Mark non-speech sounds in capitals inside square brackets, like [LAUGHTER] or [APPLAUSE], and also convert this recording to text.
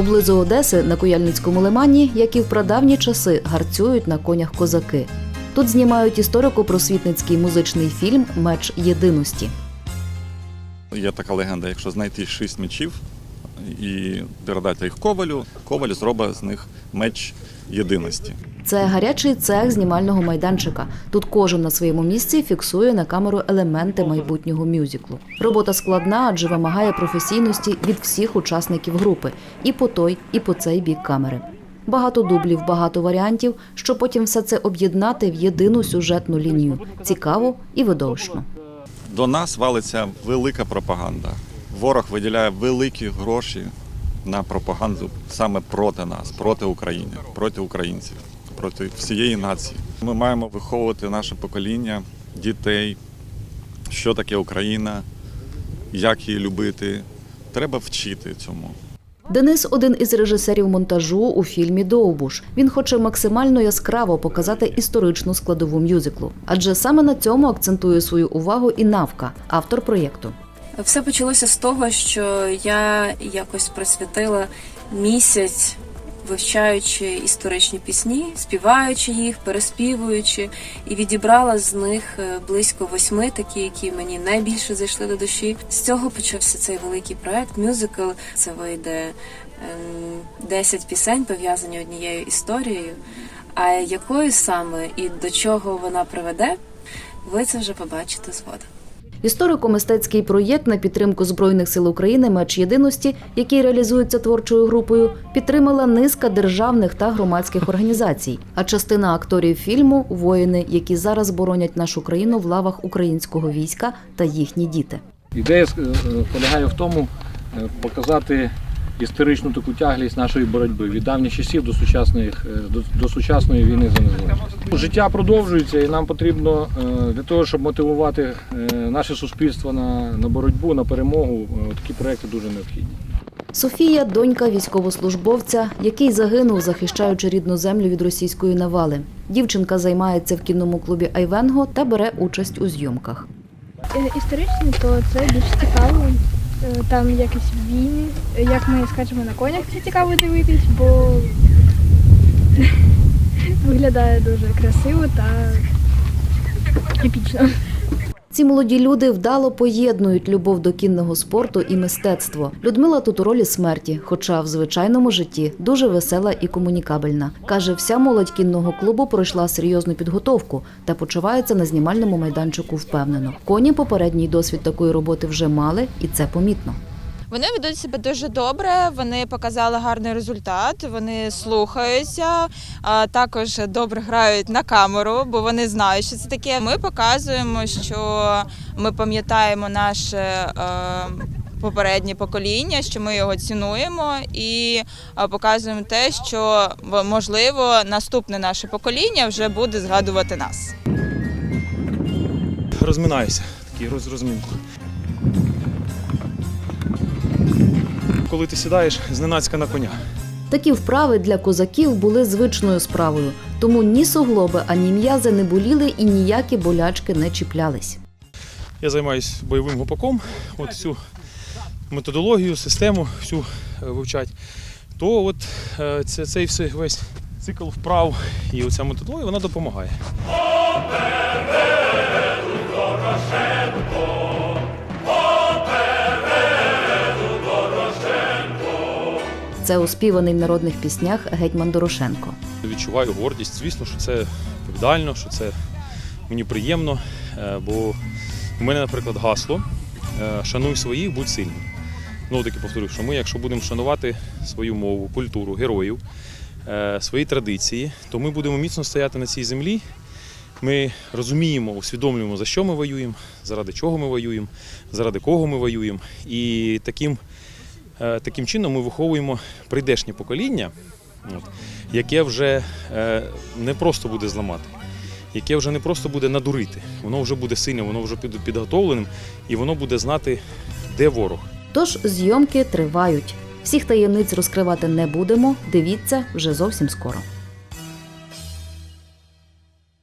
Поблизу Одеси на Куяльницькому лимані, як і в прадавні часи, гарцюють на конях козаки. Тут знімають історико-просвітницький музичний фільм Меч єдиності. Є така легенда, якщо знайти шість мечів і передати їх ковалю, коваль зробить з них меч єдиності. Це гарячий цех знімального майданчика. Тут кожен на своєму місці фіксує на камеру елементи майбутнього мюзиклу. Робота складна, адже вимагає професійності від всіх учасників групи і по той, і по цей бік камери. Багато дублів, багато варіантів, щоб потім все це об'єднати в єдину сюжетну лінію. Цікаво і видовищно. До нас валиться велика пропаганда. Ворог виділяє великі гроші на пропаганду саме проти нас, проти України, проти українців, проти всієї нації. Ми маємо виховувати наше покоління, дітей, що таке Україна, як її любити. Треба вчити цьому. Денис один із режисерів монтажу у фільмі Довбуш. Він хоче максимально яскраво показати історичну складову мюзиклу, адже саме на цьому акцентує свою увагу і Навка, автор проєкту. Все почалося з того, що я якось присвятила місяць, вивчаючи історичні пісні, співаючи їх, переспівуючи, і відібрала з них е, близько восьми, такі, які мені найбільше зайшли до душі. З цього почався цей великий проект мюзикл. Це вийде ем, 10 пісень, пов'язані однією історією. А якою саме і до чого вона приведе, ви це вже побачите згодом. Історико-мистецький проєкт на підтримку Збройних сил України Меч єдиності, який реалізується творчою групою, підтримала низка державних та громадських організацій. А частина акторів фільму воїни, які зараз боронять нашу країну в лавах українського війська та їхні діти. Ідея е, е, полягає в тому, е, показати історичну таку тяглість нашої боротьби від давніх часів до сучасної, е, до, до сучасної війни за незалежність. Життя продовжується, і нам потрібно е, для того, щоб мотивувати е, наше суспільство на, на боротьбу, на перемогу. Такі проекти дуже необхідні. Софія донька військовослужбовця, який загинув, захищаючи рідну землю від російської навали. Дівчинка займається в кінному клубі Айвенго та бере участь у зйомках. Історичні, то це більш цікаво. Е, Там якісь війни, е, як ми скачемо на конях, це цікаво дивитись, бо [LAUGHS] виглядає дуже красиво та епічно. Ці молоді люди вдало поєднують любов до кінного спорту і мистецтво. Людмила тут у ролі смерті, хоча в звичайному житті дуже весела і комунікабельна. Каже, вся молодь кінного клубу пройшла серйозну підготовку та почувається на знімальному майданчику впевнено. Коні попередній досвід такої роботи вже мали, і це помітно. Вони ведуть себе дуже добре. Вони показали гарний результат. Вони слухаються, а також добре грають на камеру, бо вони знають, що це таке. Ми показуємо, що ми пам'ятаємо наше. е, Попереднє покоління, що ми його цінуємо, і е, показуємо те, що можливо наступне наше покоління вже буде згадувати нас. розминаюся, такий роз. Коли ти сідаєш зненацька на коня. Такі вправи для козаків були звичною справою, тому ні суглоби, ані м'язи не боліли і ніякі болячки не чіплялись. Я займаюся бойовим гопаком, от всю методологію, систему всю е, вивчать. То от е, це, цей все, весь цикл вправ і оця методологія вона допомагає. Це оспіваний в народних піснях гетьман Дорошенко. Відчуваю гордість. Звісно, що це відповідально, що це мені приємно. е, Бо у мене, наприклад, гасло е, шануй своїх, будь сильним. Знову таки повторюю, що ми, якщо будемо шанувати свою мову, культуру, героїв, е, свої традиції, то ми будемо міцно стояти на цій землі. Ми розуміємо, усвідомлюємо, за що ми воюємо, заради чого ми воюємо, заради кого ми воюємо. І таким, таким чином ми виховуємо прийдешнє покоління, яке вже е, не просто буде зламати, яке вже не просто буде надурити, воно вже буде сильним, воно вже буде підготовленим і воно буде знати, де ворог. Тож зйомки тривають. Всіх таємниць розкривати не будемо. Дивіться вже зовсім скоро.